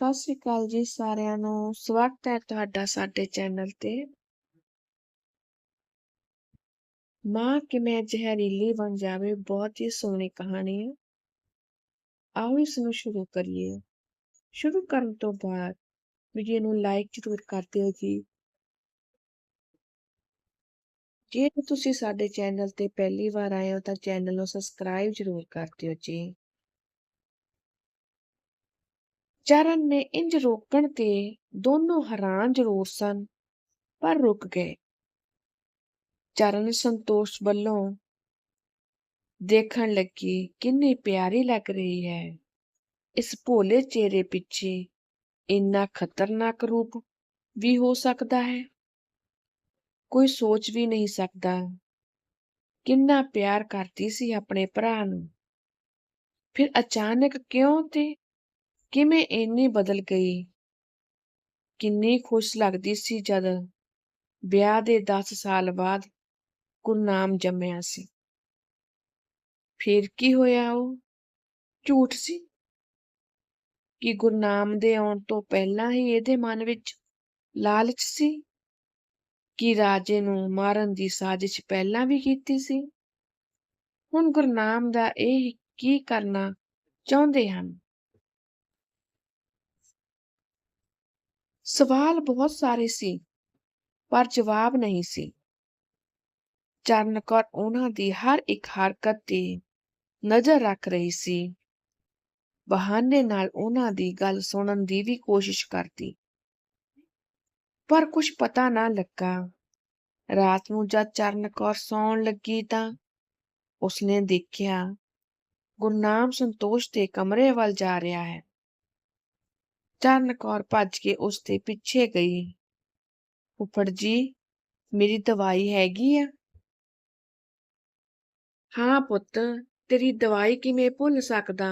ਸਤਿ ਸ਼੍ਰੀ ਅਕਾਲ ਜੀ ਸਾਰਿਆਂ ਨੂੰ, ਸਵਾਗਤ ਹੈ ਤੁਹਾਡਾ ਸਾਡੇ ਚੈਨਲ ਤੇ। ਮਾਂ, ਕਿਵੇਂ ਜ਼ਹਿਰੀਲੀ ਬਣ ਜਾਵੇ, ਬਹੁਤ ਹੀ ਸੋਹਣੀ ਕਹਾਣੀ ਹੈ। ਆਓ ਇਸ ਨੂੰ ਸ਼ੁਰੂ ਕਰੀਏ। ਸ਼ੁਰੂ ਕਰਨ ਤੋਂ ਬਾਅਦ ਵੀਡੀਓ ਨੂੰ ਲਾਈਕ ਜ਼ਰੂਰ ਕਰ ਦਿਓ ਜੀ। ਜੇ ਤੁਸੀਂ ਸਾਡੇ ਚੈਨਲ ਤੇ ਪਹਿਲੀ ਵਾਰ ਆਏ ਹੋ ਤਾਂ ਚੈਨਲ ਨੂੰ ਸਬਸਕ੍ਰਾਈਬ ਜ਼ਰੂਰ ਕਰ ਦਿਓ ਜੀ। ਚਰਨ ਨੇ ਇੰਜ ਰੋਕਣ ਤੇ ਦੋਨੋਂ ਹੈਰਾਨ ਜ਼ਰੂਰ ਸਨ, ਪਰ ਰੁਕ ਗਏ। ਚਰਨ ਸੰਤੋਸ਼ ਵੱਲੋਂ ਦੇਖਣ ਲੱਗੀ, ਕਿੰਨੀ ਪਿਆਰੀ ਲੱਗ ਰਹੀ ਹੈ। ਇਸ ਭੋਲੇ ਚਿਹਰੇ ਪਿੱਛੇ ਇੰਨਾ ਖਤਰਨਾਕ ਰੂਪ ਵੀ ਹੋ ਸਕਦਾ ਹੈ? ਕੋਈ ਸੋਚ ਵੀ ਨਹੀਂ ਸਕਦਾ। ਕਿੰਨਾ ਪਿਆਰ ਕਰਦੀ ਸੀ ਆਪਣੇ ਭਰਾ ਨੂੰ। ਫਿਰ ਅਚਾਨਕ ਕਿਉਂ ਤੇ ਕਿਵੇਂ ਇੰਨੀ ਬਦਲ ਗਈ? ਕਿੰਨੀ ਖੁਸ਼ ਲੱਗਦੀ ਸੀ ਜਦ ਵਿਆਹ ਦੇ 10 ਸਾਲ ਬਾਅਦ ਗੁਰਨਾਮ ਜੰਮਿਆ ਸੀ। ਫਿਰ ਕੀ ਹੋਇਆ ਉਹ? ਝੂਠ ਸੀ? ਕਿ ਗੁਰਨਾਮ ਦੇ ਆਉਣ ਤੋਂ ਪਹਿਲਾਂ ਹੀ ਇਹਦੇ ਮਨ ਵਿੱਚ ਲਾਲਚ ਸੀ? ਕਿ ਰਾਜੇ ਨੂੰ ਮਾਰਨ ਦੀ ਸਾਜ਼ਿਸ਼ ਪਹਿਲਾਂ ਵੀ ਕੀਤੀ ਸੀ? ਹੁਣ ਗੁਰਨਾਮ ਦਾ ਇਹ ਕੀ ਕਰਨਾ ਚਾਹੁੰਦੇ ਹਨ? ਸਵਾਲ ਬਹੁਤ ਸਾਰੇ ਸੀ, ਪਰ ਜਵਾਬ ਨਹੀਂ ਸੀ। ਚਰਨ ਕੌਰ ਉਹਨਾਂ ਦੀ ਹਰ ਇੱਕ ਹਰਕਤ ਤੇ ਨਜ਼ਰ ਰੱਖ ਰਹੀ ਸੀ। ਬਹਾਨੇ ਨਾਲ ਉਹਨਾਂ ਦੀ ਗੱਲ ਸੁਣਨ ਦੀ ਵੀ ਕੋਸ਼ਿਸ਼ ਕਰਦੀ। ਪਰ ਕੁਝ ਪਤਾ ਨਾ ਲੱਗਾ। ਰਾਤ ਨੂੰ ਜਦ ਚਰਨ ਕੌਰ ਸੌਣ ਲੱਗੀ ਤਾਂ ਉਸਨੇ ਦੇਖਿਆ, ਗੁਰਨਾਮ ਸੰਤੋਸ਼ ਦੇ ਕਮਰੇ ਵੱਲ ਜਾ ਰਿਹਾ ਹੈ। ਚਰਨ ਕੌਰ ਭੱਜ ਕੇ ਉਸ ਦੇ ਪਿੱਛੇ ਗਈ ਫੁੱਫੜ ਜੀ ਮੇਰੀ ਦਵਾਈ ਹੈਗੀ ਆ ਹਾਂ ਪੁੱਤ ਤੇਰੀ ਦਵਾਈ ਕਿਵੇਂ ਭੁੱਲ ਸਕਦਾ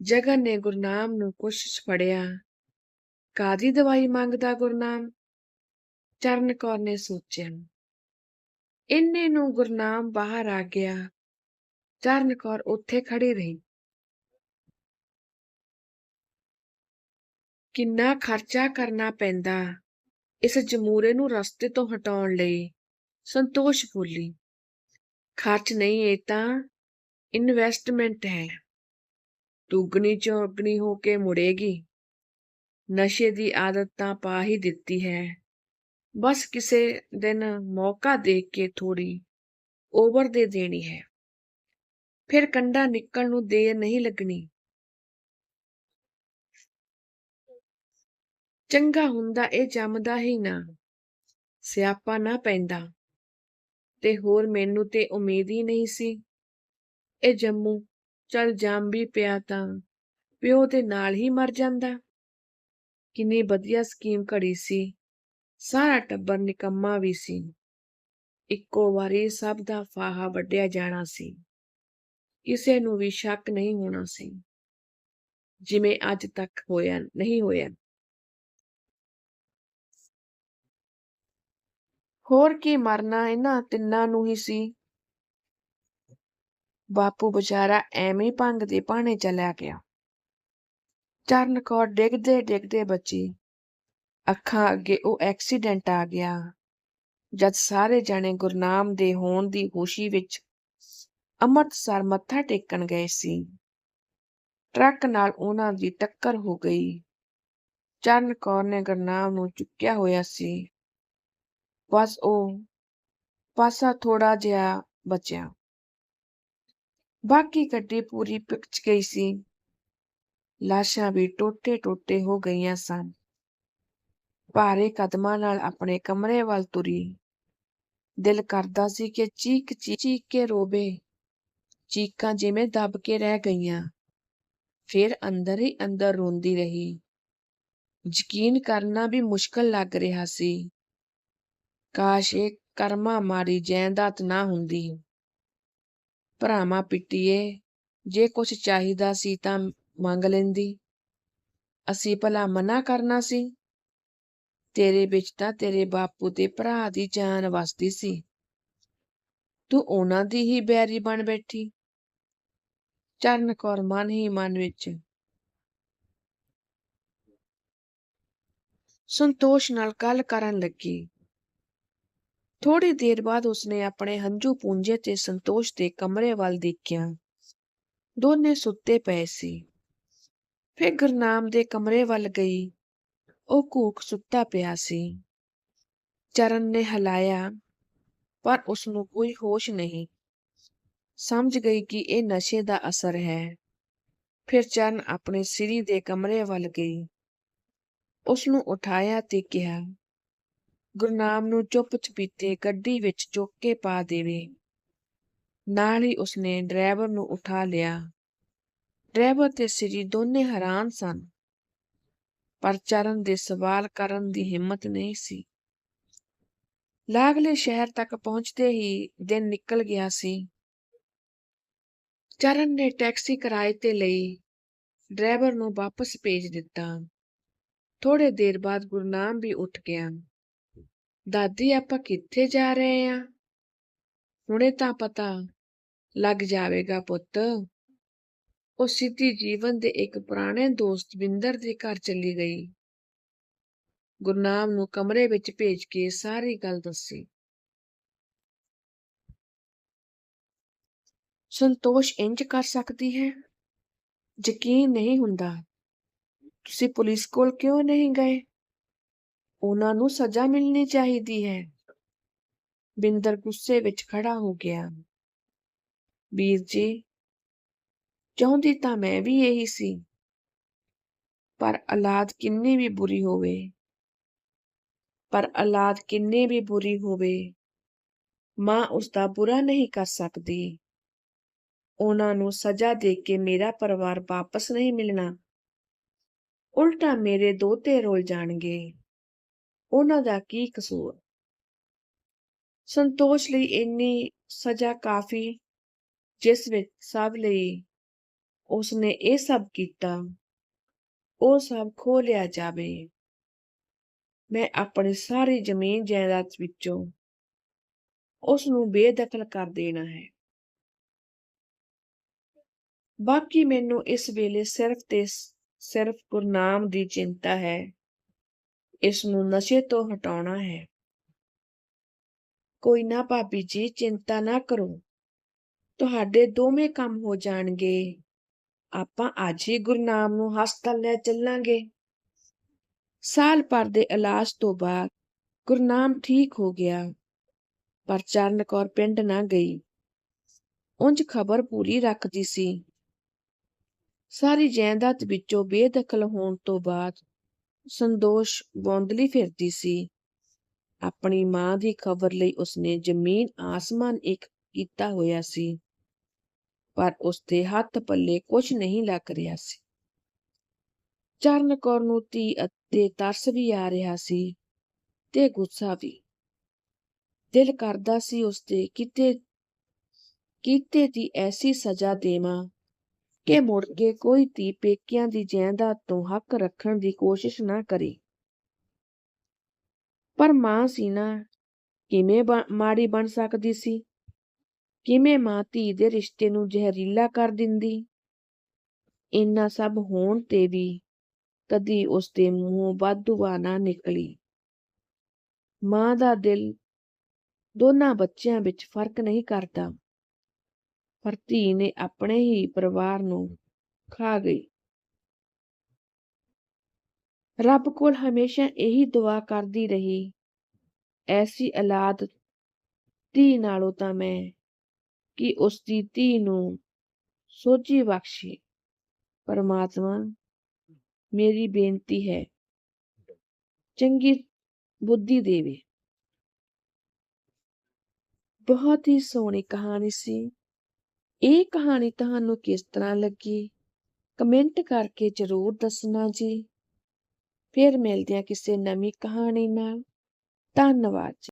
ਜਗਨ ਨੇ ਗੁਰਨਾਮ ਨੂੰ ਕੁਛ ਫੜਿਆ ਕਾਦੀ ਦਵਾਈ ਮੰਗਦਾ ਗੁਰਨਾਮ ਚਰਨ ਕੌਰ ਨੇ ਸੋਚਿਆ ਇੰਨੇ ਨੂੰ ਗੁਰਨਾਮ ਬਾਹਰ ਆ ਗਿਆ ਚਰਨ ਕੌਰ ਉੱਥੇ ਖੜੀ ਰਹੀ ਕਿੰਨਾ ਖਰਚਾ ਕਰਨਾ ਪੈਂਦਾ। ਇਸ ਜਮੂਰੇ ਨੂੰ ਰਸਤੇ ਤੋਂ ਹਟਾਉਣ ਲਈ ਸੰਤੋਸ਼ ਬੋਲੀ ਖਰਚ ਨਹੀਂ, ਇਹ ਤਾਂ ਇਨਵੈਸਟਮੈਂਟ ਹੈ। ਦੁੱਗਣੀ ਚੌਗਣੀ ਹੋ ਕੇ ਮੁੜੇਗੀ। ਨਸ਼ੇ ਦੀ ਆਦਤ ਤਾਂ ਪਾ ਹੀ ਦਿੱਤੀ ਹੈ। ਬਸ ਕਿਸੇ ਦਿਨ ਮੌਕਾ ਦੇਖ ਕੇ ਥੋੜੀ ਓਵਰ ਦੇ ਦੇਣੀ ਹੈ। ਫਿਰ ਕੰਡਾ ਨਿਕਲਣ ਨੂੰ ਦੇਰ ਨਹੀਂ ਲੱਗਣੀ। ਚੰਗਾ ਹੁੰਦਾ ਇਹ ਜੰਮਦਾ ਹੀ ਨਾ। ਸਿਆਪਾ ਨਾ ਪੈਂਦਾ। ਤੇ ਹੋਰ ਮੈਨੂੰ ਤੇ ਉਮੀਦ ਹੀ ਨਹੀਂ ਸੀ। ਇਹ ਜੰਮੂ, ਚਲ ਜੰਮ ਵੀ ਪਿਆ ਤਾਂ ਪਿਓ ਦੇ ਨਾਲ ਹੀ ਮਰ ਜਾਂਦਾ। ਕਿੰਨੀ ਵਧੀਆ ਸਕੀਮ ਘੜੀ ਸੀ। ਸਾਰਾ ਟੱਬਰ ਨਿਕੰਮਾ ਵੀ ਸੀ। ਇੱਕੋ ਵਾਰੀ ਸਭ ਦਾ ਫਾਹਾ ਵੱਢਿਆ ਜਾਣਾ ਸੀ। ਕਿਸੇ ਨੂੰ ਵੀ ਸ਼ੱਕ ਨਹੀਂ ਹੋਣਾ ਸੀ। ਜਿਵੇਂ ਅੱਜ ਤੱਕ ਹੋਇਆ, ਨਹੀਂ ਹੋਇਆ। ਹੋਰ ਕੀ ਮਰਨਾ ਇਹਨਾਂ ਤਿੰਨਾਂ ਨੂੰ ਹੀ ਸੀ। ਬਾਪੂ ਵਿਚਾਰਾ ਐਵੇਂ ਭੰਗ ਦੇ ਪਾਣੇ ਚਲਿਆ ਗਿਆ। ਚਰਨ ਕੌਰ ਡਿੱਗਦੇ ਡਿੱਗਦੇ ਬੱਚੀ। ਅੱਖਾਂ ਅੱਗੇ ਉਹ ਐਕਸੀਡੈਂਟ ਆ ਗਿਆ। ਜਦ ਸਾਰੇ ਜਣੇ ਗੁਰਨਾਮ ਦੇ ਹੋਣ ਦੀ ਖੁਸ਼ੀ ਵਿੱਚ ਅੰਮ੍ਰਿਤਸਰ ਮੱਥਾ ਟੇਕਣ ਗਏ ਸੀ। ਟਰੱਕ ਨਾਲ ਉਹਨਾਂ ਦੀ ਟੱਕਰ ਹੋ ਗਈ। ਚਰਨ ਕੌਰ ਨੇ ਗੁਰਨਾਮ ਨੂੰ ਚੁੱਕਿਆ ਹੋਇਆ ਸੀ। ਬਸ ਉਹ ਪਾਸਾ ਥੋੜਾ ਜਿਹਾ ਬਚਿਆ। ਬਾਕੀ ਗੱਡੀ ਪੂਰੀ ਪਿਕਚ ਗਈ ਸੀ। ਲਾਸ਼ਾਂ ਵੀ ਟੋਟੇ ਟੋਟੇ ਹੋ ਗਈਆਂ ਸਨ। ਭਾਰੇ ਕਦਮਾਂ ਨਾਲ ਆਪਣੇ ਕਮਰੇ ਵੱਲ ਤੁਰੀ। ਦਿਲ ਕਰਦਾ ਸੀ ਕਿ ਚੀਕ ਚੀਕ ਕੇ ਰੋਵੇ। ਚੀਕਾਂ ਜਿਵੇਂ ਦਬ ਕੇ ਰਹਿ ਗਈਆਂ। ਫਿਰ ਅੰਦਰ ਹੀ ਅੰਦਰ ਰੋਂਦੀ ਰਹੀ। ਯਕੀਨ ਕਰਨਾ ਵੀ ਮੁਸ਼ਕਲ ਲੱਗ ਰਿਹਾ ਸੀ। ਕਾਸ਼ ਇਹ ਕਰਮਾ ਮਾਰੀ ਜੈਂਦਾਤ ਨਾ ਹੁੰਦੀ। ਭਰਾਵਾਂ ਪਿੱਟੀਏ, ਜੇ ਕੁਛ ਚਾਹੀਦਾ ਸੀ ਤਾਂ ਮੰਗ ਲੈਂਦੀ। ਅਸੀਂ ਭਲਾ ਮਨਾ ਕਰਨਾ ਸੀ। ਤੇਰੇ ਵਿੱਚ ਤਾਂ ਤੇਰੇ ਬਾਪੂ ਤੇ ਭਰਾ ਦੀ ਜਾਨ ਵਸਦੀ ਸੀ। ਤੂੰ ਉਹਨਾਂ ਦੀ ਹੀ ਬੈਰੀ ਬਣ ਬੈਠੀ। ਚਰਨ ਕੌਰ ਮਨ ਹੀ ਮਨ ਵਿੱਚ। ਸੰਤੋਸ਼ ਨਾਲ ਗੱਲ ਕਰਨ ਲੱਗੀ। ਥੋੜੀ ਦੇਰ ਬਾਅਦ ਉਸਨੇ ਆਪਣੇ ਹੰਝੂ ਪੂੰਝੇ ਤੇ ਸੰਤੋਸ਼ ਦੇ ਕਮਰੇ ਵੱਲ ਦੇਖਿਆ। ਦੋਨੇ ਸੁੱਤੇ ਪਏ ਸੀ। ਫਿਰ ਗੁਰਨਾਮ ਦੇ ਕਮਰੇ ਵੱਲ ਗਈ। ਉਹ ਘੂਕ ਸੁੱਤਾ ਪਿਆ ਸੀ। ਚਰਨ ਨੇ ਹਿਲਾਇਆ, ਪਰ ਉਸ ਨੂੰ ਕੋਈ ਹੋਸ਼ ਨਹੀਂ। ਸਮਝ ਗਈ ਕਿ ਇਹ ਨਸ਼ੇ ਦਾ ਅਸਰ ਹੈ। ਫਿਰ ਚਰਨ ਆਪਣੇ ਸਿਰੀ ਦੇ ਕਮਰੇ ਵੱਲ ਗਈ। ਉਸ ਨੂੰ ਉਠਾਇਆ ਤੇ ਕਿਹਾ ਗੁਰਨਾਮ ਨੂੰ ਚੁੱਪ ਚਪੀਤੇ ਗੱਡੀ ਵਿੱਚ ਚੁੱਕ ਕੇ ਪਾ ਦੇਵੇ। ਨਾਲ ਹੀ ਉਸਨੇ ਡਰਾਈਵਰ ਨੂੰ ਉਠਾ ਲਿਆ। ਡਰਾਈਵਰ ਤੇ ਸ੍ਰੀ ਦੋਨੇ ਹੈਰਾਨ ਸਨ। ਪਰ ਚਰਨ ਦੇ ਸਵਾਲ ਕਰਨ ਦੀ ਹਿੰਮਤ ਨਹੀਂ ਸੀ। ਲਾਗਲੇ ਸ਼ਹਿਰ ਤੱਕ ਪਹੁੰਚਦੇ ਹੀ ਦਿਨ ਨਿਕਲ ਗਿਆ ਸੀ। ਚਰਨ ਨੇ ਟੈਕਸੀ ਕਿਰਾਏ ਤੇ ਲਈ ਡਰਾਈਵਰ ਨੂੰ ਵਾਪਸ ਭੇਜ ਦਿੱਤਾ। ਥੋੜੇ ਦੇਰ ਬਾਅਦ ਗੁਰਨਾਮ ਵੀ ਉੱਠ ਗਿਆ। ਦਾਦੀ ਆਪਾਂ ਕਿੱਥੇ ਜਾ ਰਹੇ ਆ? ਹੁਣੇ ਤਾਂ ਪਤਾ ਲੱਗ ਜਾਵੇਗਾ ਪੁੱਤ। ਉਹ ਸਿੱਧੀ ਜੀਵਨ ਦੇ ਇੱਕ ਪੁਰਾਣੇ ਦੋਸਤ ਬਿੰਦਰ ਦੇ ਘਰ ਚਲੀ ਗਈ। ਗੁਰਨਾਮ ਨੂੰ ਕਮਰੇ ਵਿੱਚ ਭੇਜ ਕੇ ਸਾਰੀ ਗੱਲ ਦੱਸੀ। ਸੰਤੋਸ਼ ਇੰਜ ਕਰ ਸਕਦੀ ਹੈ? ਯਕੀਨ ਨਹੀਂ ਹੁੰਦਾ। ਤੁਸੀਂ ਪੁਲਿਸ ਕੋਲ ਕਿਉਂ ਨਹੀਂ ਗਏ? ਉਹਨਾਂ ਨੂੰ ਸਜ਼ਾ ਮਿਲਣੀ ਚਾਹੀਦੀ ਹੈ। ਬਿੰਦਰ ਗੁੱਸੇ ਵਿੱਚ ਖੜਾ ਹੋ ਗਿਆ। ਵੀਰ ਜੀ, ਚਾਹੁੰਦੀ ਤਾਂ ਮੈਂ ਵੀ ਇਹੀ ਸੀ, ਪਰ ਔਲਾਦ ਕਿੰਨੀ ਵੀ ਬੁਰੀ ਹੋਵੇ, ਪਰ ਔਲਾਦ ਕਿੰਨੀ ਵੀ ਬੁਰੀ ਹੋਵੇ, ਮਾਂ ਉਸ ਦਾ ਬੁਰਾ ਨਹੀਂ ਕਰ ਸਕਦੀ। ਉਹਨਾਂ ਨੂੰ ਸਜ਼ਾ ਦੇ ਕੇ ਮੇਰਾ ਪਰਿਵਾਰ ਵਾਪਸ ਨਹੀਂ ਮਿਲਣਾ। ਉਲਟਾ ਮੇਰੇ ਦੋਤੇ ਰੋਲ ਜਾਣਗੇ। ਉਹਨਾਂ ਦਾ ਕੀ ਕਸੂਰ? ਸੰਤੋਸ਼ ਲਈ ਇੰਨੀ ਸਜ਼ਾ ਕਾਫੀ, ਜਿਸ ਵਿੱਚ ਸਭ ਲਈ ਉਸਨੇ ਇਹ ਸਭ ਕੀਤਾ, ਉਹ ਸਭ ਖੋ ਲਿਆ ਜਾਵੇ। ਮੈਂ ਆਪਣੀ ਸਾਰੀ ਜ਼ਮੀਨ ਜਾਇਦਾਦ ਵਿੱਚੋਂ ਉਸ ਨੂੰ ਬੇਦਖਲ ਕਰ ਦੇਣਾ ਹੈ। ਬਾਕੀ ਮੈਨੂੰ ਇਸ ਵੇਲੇ ਸਿਰਫ ਤੇ ਸਿਰਫ ਗੁਰਨਾਮ ਦੀ ਚਿੰਤਾ ਹੈ। ਇਸ ਨੂੰ ਨਸ਼ੇ ਤੋਂ ਹਟਾਉਣਾ ਹੈ। ਕੋਈ ਨਾ ਭਾਬੀ ਜੀ, ਚਿੰਤਾ ਨਾ ਕਰੋ। ਤੁਹਾਡੇ ਦੋਵੇਂ ਕੰਮ ਹੋ ਜਾਣਗੇ। ਆਪਾਂ ਅੱਜ ਹੀ ਗੁਰਨਾਮ ਨੂੰ ਹਸਪਤਾਲ ਲੈ ਚੱਲਾਂਗੇ। ਸਾਲ ਭਰ ਦੇ ਇਲਾਜ ਤੋਂ ਬਾਅਦ ਗੁਰਨਾਮ ਠੀਕ ਹੋ ਗਿਆ, ਪਰ ਚਰਨ ਕੌਰ ਪਿੰਡ ਨਾ ਗਈ। ਉਂਝ ਖਬਰ ਪੂਰੀ ਰੱਖਦੀ ਸੀ। ਸਾਰੀ ਜਾਇਦਾਦ ਵਿੱਚੋਂ ਬੇਦਖਲ ਹੋਣ ਤੋਂ ਬਾਅਦ ਸੰਦੋਸ਼ ਬੌਂਦਲੀ ਫਿਰਦੀ ਸੀ। ਆਪਣੀ ਮਾਂ ਦੀ ਖਬਰ ਲਈ ਉਸਨੇ ਜ਼ਮੀਨ, ਆਸਮਾਨ ਇੱਕ ਕੀਤਾ ਹੋਇਆ ਸੀ, ਪਰ ਉਸਦੇ ਹੱਥ ਪੱਲੇ ਕੁਝ ਨਹੀਂ ਲੱਗ ਰਿਹਾ ਸੀ। ਚਰਨ ਕੌਰ ਨੂੰ ਧੀ ਅਤੇ ਤਰਸ ਵੀ ਆ ਰਿਹਾ ਸੀ ਤੇ ਗੁੱਸਾ ਵੀ। ਦਿਲ ਕਰਦਾ ਸੀ ਉਸਦੇ ਕਿਤੇ, ਕੀਤੇ ਦੀ ਐਸੀ ਸਜ਼ਾ ਦੇਵਾਂ ਕਿ ਮੁੜ ਕੇ ਕੋਈ ਧੀ ਪੇਕਿਆਂ ਦੀ ਜਾਇਦਾਦ ਤੋਂ ਹੱਕ ਰੱਖਣ ਦੀ ਕੋਸ਼ਿਸ਼ ਨਾ ਕਰੇ। ਪਰ ਮਾਂ ਸੀਨਾ ਕਿਵੇਂ ਮਾੜੀ ਬਣ ਸਕਦੀ ਸੀ? ਕਿਵੇਂ ਮਾਂ ਧੀ ਦੇ ਰਿਸ਼ਤੇ ਨੂੰ ਜ਼ਹਿਰੀਲਾ ਕਰ ਦਿੰਦੀ? ਇੰਨਾ ਸਭ ਹੋਣ ਤੇ ਵੀ ਕਦੀ ਉਸ ਦੇ ਮੂੰਹੋਂ ਵਾਧੂਆ ਨਾ ਨਿਕਲੀ। ਮਾਂ ਦਾ ਦਿਲ ਦੋਨਾਂ ਬੱਚਿਆਂ ਵਿੱਚ ਫ਼ਰਕ ਨਹੀਂ ਕਰਦਾ। ਪਰ ਧੀ ਨੇ ਆਪਣੇ ਹੀ ਪਰਿਵਾਰ ਨੂੰ ਖਾ ਗਈ। ਰੱਬ ਕੋਲ ਹਮੇਸ਼ਾ ਇਹੀ ਦੁਆ ਕਰਦੀ ਰਹੀ ਐਸੀ ਔਲਾਦ ਧੀ ਨਾਲੋਂ ਤਾਂ ਮੈਂ ਕਿ ਉਸ ਦੀ ਧੀ ਨੂੰ ਸੋਝੀ ਬਖਸ਼ੇ। ਪਰਮਾਤਮਾ ਮੇਰੀ ਬੇਨਤੀ ਹੈ ਚੰਗੀ ਬੁੱਧੀ ਦੇਵੇ। ਬਹੁਤ ਹੀ ਸੋਹਣੀ ਕਹਾਣੀ ਸੀ। ਇਹ ਕਹਾਣੀ ਤੁਹਾਨੂੰ ਕਿਸ ਤਰ੍ਹਾਂ ਲੱਗੀ? ਕਮੈਂਟ ਕਰਕੇ ਜ਼ਰੂਰ ਦੱਸਣਾ ਜੀ। ਫਿਰ ਮਿਲਦੇ ਹਾਂ ਕਿਸੇ ਨਵੀਂ ਕਹਾਣੀ ਨਾਲ। ਧੰਨਵਾਦ ਜੀ।